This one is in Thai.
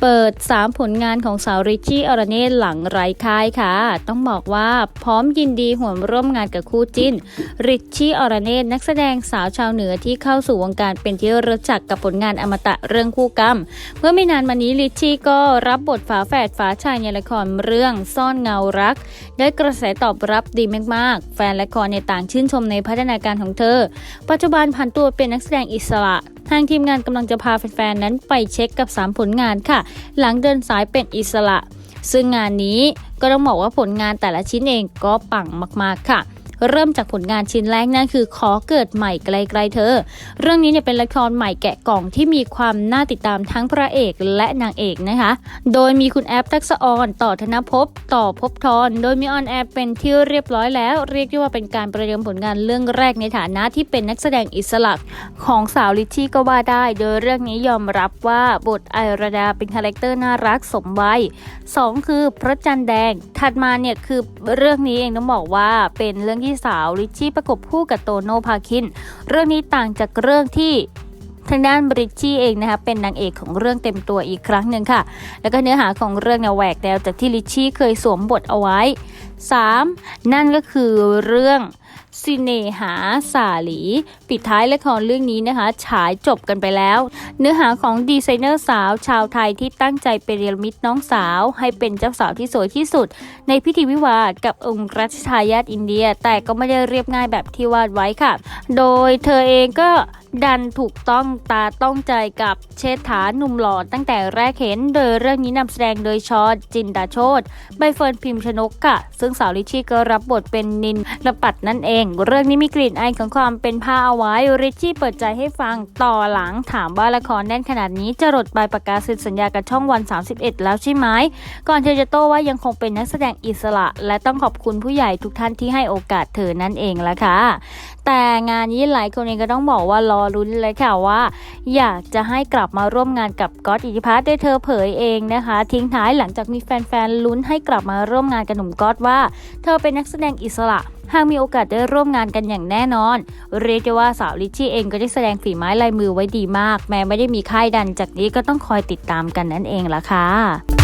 เปิด 3 ผลงานของสาวริชชี่อรเนศหลังไร้ค่ายค่ะ ต้องบอกว่าพร้อมยินดีห่วมร่วมงานกับคู่จิ้น ริชชี่อรเนศนักแสดงสาวชาวเหนือที่เข้าสู่วงการเป็นที่รู้จักกับผลงานอมตะเรื่องคู่กรรม เมื่อไม่นานมานี้ริชชี่ก็รับบทฝาแฝดฝาชายในละครเรื่องซ่อนเงารัก ได้กระแสตอบรับดีมากๆ แฟนละครในต่างชื่นชมในพัฒนาการของเธอ ปัจจุบันผ่านตัวเป็นนักแสดงอิสระ ทางทีมงานกำลังจะพาแฟนๆนั้นไปเช็คกับ 3 ผลงานค่ะ หลังเดินสายเป็นอิสระ ซึ่งงานนี้ก็ต้องบอกว่าผลงานแต่ละชิ้นเองก็ปังมากๆค่ะ เริ่มจากผลงานชิ้นแรกนั่นคือ ขอเกิดใหม่ไกลๆเธอ เรื่องนี้เนี่ยเป็นละครใหม่แกะกล่องที่มีความน่าติดตามทั้งพระเอกและนางเอกนะคะ โดยมีคุณแอปทักษออนต่อธนภพต่อภพทรโดยมีออนแอร์เป็นที่เรียบร้อยแล้ว เรียกได้ว่าเป็นการประเดิมผลงานเรื่องแรกในฐานะที่เป็นนักแสดงอิสระของสาวลิชชี่ก็ว่าได้ โดยเรื่องนี้ยอมรับว่าบทไอราดาเป็นคาแรคเตอร์น่ารักสมวัยสองคือพระจันทร์แดง ถัดมาเนี่ยคือเรื่องนี้เองต้องบอกว่าเป็นเรื่องที่สาวลิชชี่ประกบคู่กับโตโนภาคิน เรื่องนี้ต่างจากเรื่องที่ทางด้านบริชชี่เองนะคะเป็นนางเอกของเรื่องเต็มตัวอีกครั้งหนึ่งค่ะ แล้วก็เนื้อหาของเรื่องเนี่ยแหวกแนวจากที่ลิชชี่เคยสวมบทเอาไว้ 3. นั่นก็คือเรื่อง สิเนหาสาลี ปิดท้ายละครเรื่องนี้นะคะ ฉายจบกันไปแล้ว เนื้อหาของดีไซเนอร์สาวชาวไทยที่ตั้งใจไปเรียนมิตรน้องสาว ให้เป็นเจ้าสาวที่สวยที่สุด ในพิธีวิวาสกับองค์รัชทายาทอินเดีย แต่ก็ไม่ได้เรียบง่ายแบบที่วาดไว้ค่ะ โดยเธอเองก็ดันถูกต้องตาต้องใจกับเชษฐาหนุ่มหล่อตั้งแต่แรกเห็น โดยเรื่องนี้นำแสดงโดยชอดจินดาโชตใบเฟิร์นพิมพ์ชนกค่ะ ซึ่งสาวลิชี่ก็รับบทเป็นนินระปัดนั่นเอง เรื่องนี้มีกลิ่นอายของความเป็นผ้าเอาไว้ริชี่เปิดใจให้ฟังต่อหลังถามว่าละครแน่นขนาดนี้จะหลดใบประกาศสิ้นสัญญากับช่องวัน 31 แล้วใช่ไหมก่อนเธอจะโต้ว่ายังคงเป็นนักแสดงอิสระ และต้องขอบคุณผู้ใหญ่ทุกท่านที่ให้โอกาสเธอนั่นเองละค่ะแต่งานนี้หลายคนเองก็ต้องบอกว่ารอรุ้นเลยค่ะว่า อยากจะให้กลับมาร่วมงานกับก๊อตอิทธิพัฒน์โดยเธอเผยเองนะคะ ทิ้งท้ายหลังจากมีแฟนๆลุ้นให้กลับมาร่วมงานกับหนุ่มก๊อตว่า เธอเป็นนักแสดงอิสระหากมีโอกาสได้ร่วมงานกันอย่างแน่นอน เรียกได้ว่าสาวลิชชี่เองก็ได้แสดงฝีไม้ลายมือไว้ดีมาก แม้ไม่ได้มีค่ายดันจากนี้ก็ต้องคอยติดตามกันนั่นเองละค่ะ